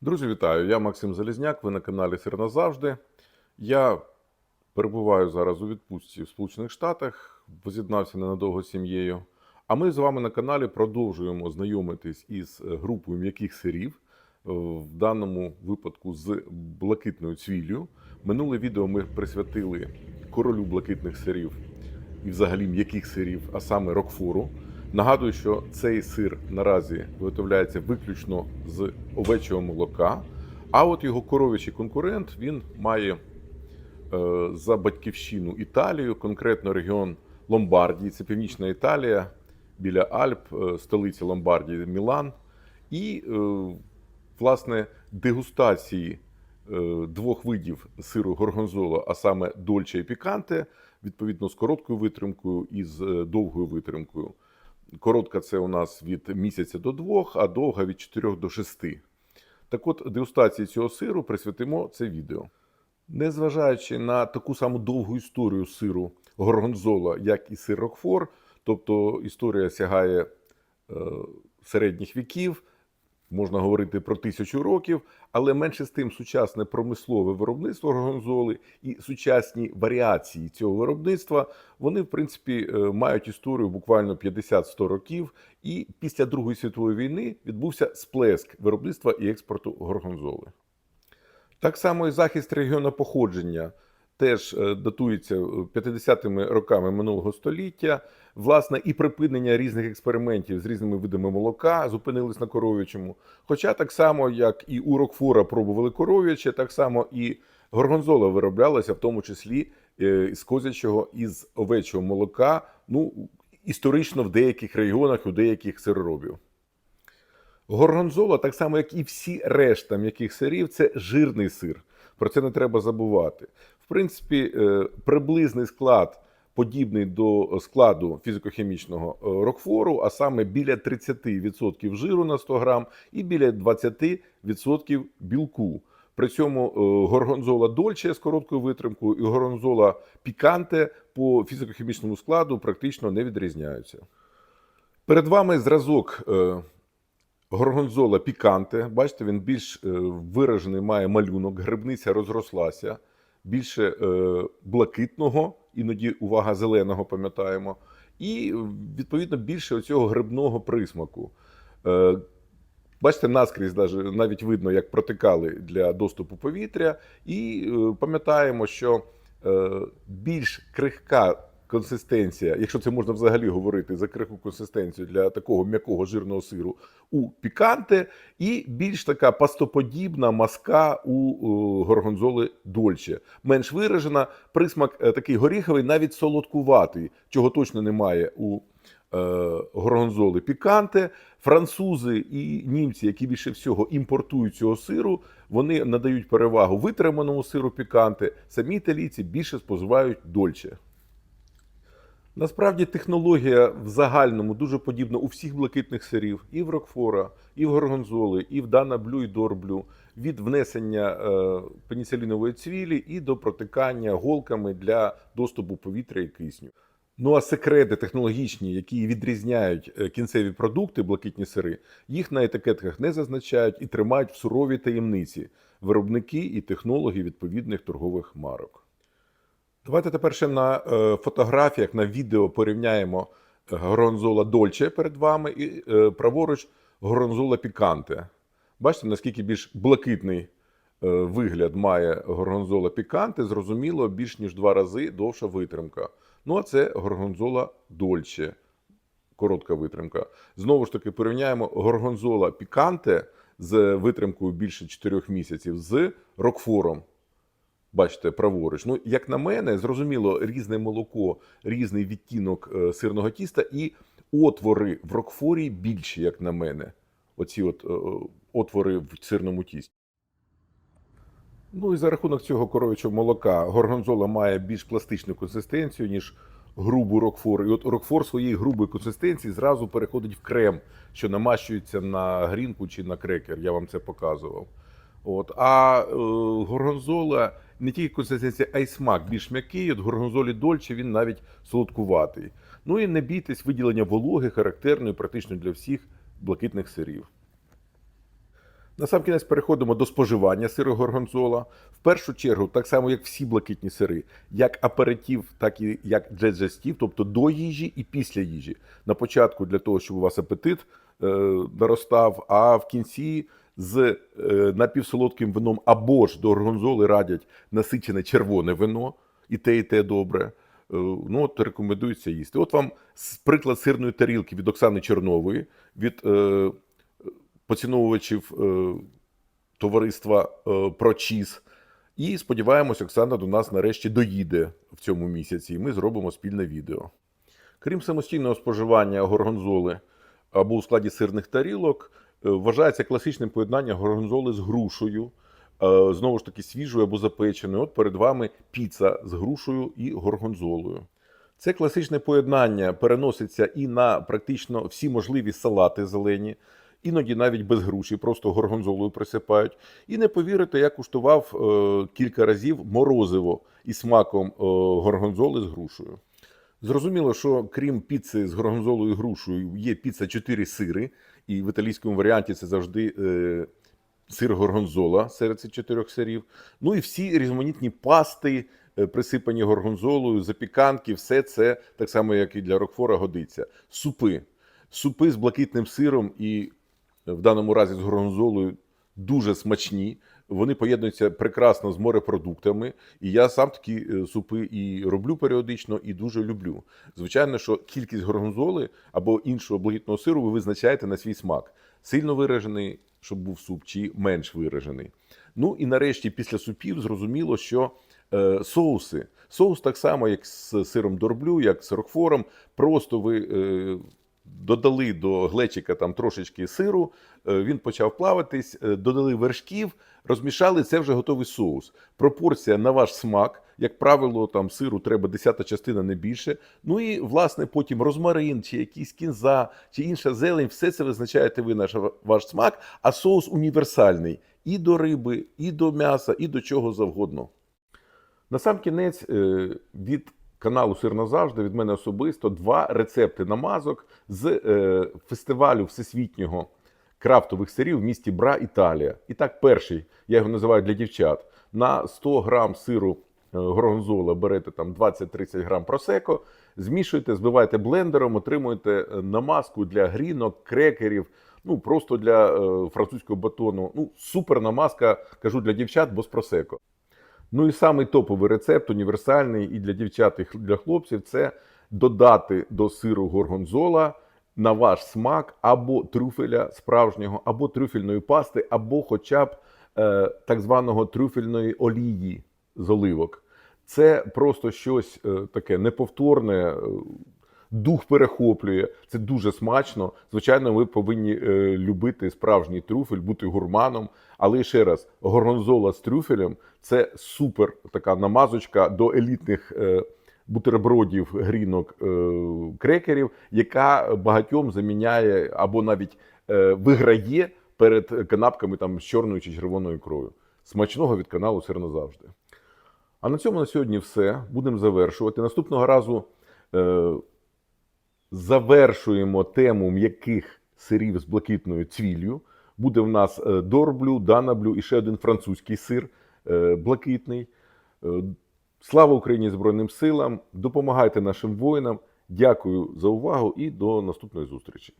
Друзі, вітаю! Я Максим Залізняк. Ви на каналі Сир назавжди. Я перебуваю зараз у відпустці в Сполучених Штатах, воз'єднався ненадовго з сім'єю. А ми з вами на каналі продовжуємо знайомитись із групою м'яких сирів, е, в даному випадку з блакитною цвіллю. Минуле відео ми присвятили королю блакитних сирів і взагалі м'яких сирів, а саме Рокфору. Нагадую, що цей сир наразі виготовляється виключно з овечого молока. А от його коров'ячий конкурент він має е, за батьківщину Італію, конкретно регіон Ломбардії, це північна Італія, біля Альп, е, столиця Ломбардії Мілан. І, е, власне, дегустації двох видів сиру горгонзола, а саме дольче і піканте, відповідно з короткою витримкою і з довгою витримкою. Коротка це у нас від місяця до двох, а довга від 4 до 6. Так от, дегустації цього сиру присвятимо це відео. Незважаючи на таку саму довгу історію сиру горгонзола, як і сир Рокфор, тобто історія сягає е, середніх віків, можна говорити про тисячу років, але менше з тим сучасне промислове виробництво горгонзоли і сучасні варіації цього виробництва, вони, в принципі, е, мають історію буквально 50-100 років. І після Другої світової війни відбувся сплеск виробництва і експорту горгонзоли. Так само і захист регіону походження теж е, датується 50-ми роками минулого століття. Власне, і припинення різних експериментів з різними видами молока зупинились на коров'ячому. Хоча так само, як і у Рокфора пробували коров'яче, так само і горгонзола вироблялася, в тому числі е, з козячого із овечого молока. Ну, історично в деяких регіонах, у деяких сироробів. Горгонзола, так само як і всі решта м'яких сирів, це жирний сир. Про це не треба забувати. В принципі, е, приблизний склад подібний до складу фізико-хімічного е, рокфору, а саме біля 30% жиру на 100 грам і біля 20% білку. При цьому е, горгонзола дольче з короткою витримкою і горгонзола піканте по фізико-хімічному складу практично не відрізняються. Перед вами зразок горгонзола піканте. Бачите, він більш е, виражений має малюнок, грибниця розрослася, більше е, блакитного, іноді увага зеленого, пам'ятаємо, і відповідно більше оцього грибного присмаку. Е, Бачите, наскрізь навіть видно, як протикали для доступу повітря, і пам'ятаємо, що більш крихка консистенція, якщо це можна взагалі говорити за крихку консистенцію для такого м'якого жирного сиру у піканте, і більш така пастоподібна маска у е, горгонзоли дольче. Менш виражена, присмак е, такий горіховий, навіть солодкуватий, чого точно немає у е, горгонзоли піканте. Французи і німці, які більше всього імпортують цього сиру, вони надають перевагу витриманому сиру піканте. Самі італійці більше споживають дольче. Насправді технологія в загальному дуже подібна у всіх блакитних сирів, і в Рокфора, і в Горгонзоли, і в Дана Блю, і Дорблю, від внесення е, пеніцилінової цвілі і до протикання голками для доступу повітря і кисню. Ну а секрети технологічні, які відрізняють е, кінцеві продукти, блакитні сири, їх на етикетках не зазначають і тримають в суровій таємниці виробники і технологи відповідних торгових марок. Давайте тепер ще на е, фотографіях, на відео порівняємо горонзола Дольче перед вами і е, праворуч горонзола Піканте. Бачите, наскільки більш блакитний е, вигляд має горгонзола Піканте, зрозуміло, більш ніж два рази довша витримка. Ну а це горгонзола Дольче, коротка витримка. Знову ж таки, порівняємо горгонзола Піканте з витримкою більше 4 місяців з Рокфором. Бачите, праворуч. Ну, як на мене, зрозуміло, різне молоко, різний відтінок е, сирного тіста, і отвори в Рокфорі більші, як на мене. Оці от е, отвори в сирному тісті. Ну і за рахунок цього коров'ячого молока горгонзола має більш пластичну консистенцію, ніж грубу Рокфор. І от Рокфор своєї грубої консистенції зразу переходить в крем, що намащується на грінку чи на крекер. Я вам це показував. От. А е, горгонзола не тільки консистенція, а й смак більш м'який. От горгонзолі дольче він навіть солодкуватий. Ну і не бійтесь виділення вологи, характерної практично для всіх блакитних сирів. Насамкінець переходимо до споживання сиру горгонзола. В першу чергу, так само як всі блакитні сири, як аперитив, так і як джеджестів, тобто до їжі і після їжі. На початку для того, щоб у вас апетит е, наростав, а в кінці з е, напівсолодким вином або ж до горгонзоли радять насичене червоне вино, і те, і те добре. Е, Ну, от рекомендується їсти. От вам приклад сирної тарілки від Оксани Чернової, від е, поціновувачів е, товариства е, «Прочіз». І сподіваємось, Оксана до нас нарешті доїде в цьому місяці, і ми зробимо спільне відео. Крім самостійного споживання горгонзоли або у складі сирних тарілок, вважається класичним поєднання горгонзоли з грушею, е, знову ж таки свіжою або запеченою. От перед вами піца з грушею і горгонзолою. Це класичне поєднання переноситься і на практично всі можливі салати зелені, іноді навіть без груші, просто горгонзолою присипають. І не повірите, я куштував е, кілька разів морозиво із смаком е, горгонзоли з грушею. Зрозуміло, що крім піци з горгонзолою і грушею, є піца 4 сири, і в італійському варіанті це завжди е, сир горгонзола серед цих чотирьох сирів. Ну і всі різноманітні пасти, е, присипані горгонзолою, запіканки, все це так само, як і для Рокфора, годиться. Супи. Супи з блакитним сиром і е, в даному разі з горгонзолою дуже смачні. Вони поєднуються прекрасно з морепродуктами, і я сам такі е, супи і роблю періодично, і дуже люблю. Звичайно, що кількість горгонзоли або іншого блакитного сиру ви визначаєте на свій смак. Сильно виражений, щоб був суп, чи менш виражений. Ну і нарешті, після супів, зрозуміло, що е, соуси. Соус так само, як з сиром дорблю, як з рокфором. Просто ви е, додали до глечика там трошечки сиру, е, він почав плаватись, е, додали вершків, розмішали, це вже готовий соус. Пропорція на ваш смак. Як правило, там сиру треба десята частина, не більше. Ну і власне потім розмарин, чи якийсь кінза, чи інша зелень, все це визначаєте ви наш ваш смак, а соус універсальний і до риби, і до м'яса, і до чого завгодно. На сам кінець е, від каналу Сир назавжди, від мене особисто, два рецепти намазок з е, фестивалю всесвітнього крафтових сирів в місті Бра, Італія. І так, перший, я його називаю для дівчат. На 100 грам сиру е, горгонзола берете там 20-30 грам просеко, змішуєте, збиваєте блендером, отримуєте е, намазку для грінок, крекерів, ну просто для французького батону. Ну, супер намазка, кажу для дівчат, бо з просеко. Ну і самий топовий рецепт, універсальний і для дівчат, і для хлопців це додати до сиру горгонзола на ваш смак або трюфеля справжнього, або трюфельної пасти, або хоча б е, так званого трюфельної олії з оливок. Це просто щось е, таке неповторне. Дух перехоплює, це дуже смачно. Звичайно, ви повинні е, любити справжній трюфель, бути гурманом. Але ще раз, горгонзола з трюфелем це супер така намазочка до елітних е, бутербродів, грінок, е, крекерів, яка багатьом заміняє або навіть виграє перед канапками там з чорною чи червоною ікрою. Смачного від каналу Сир назавжди. А на цьому на сьогодні все. Будемо завершувати. Наступного разу. Завершуємо тему м'яких сирів з блакитною цвіллю. Буде в нас е, дорблю, данаблю і ще один французький сир е, блакитний. Е, Слава Україні Збройним силам! Допомагайте нашим воїнам. Дякую за увагу і до наступної зустрічі.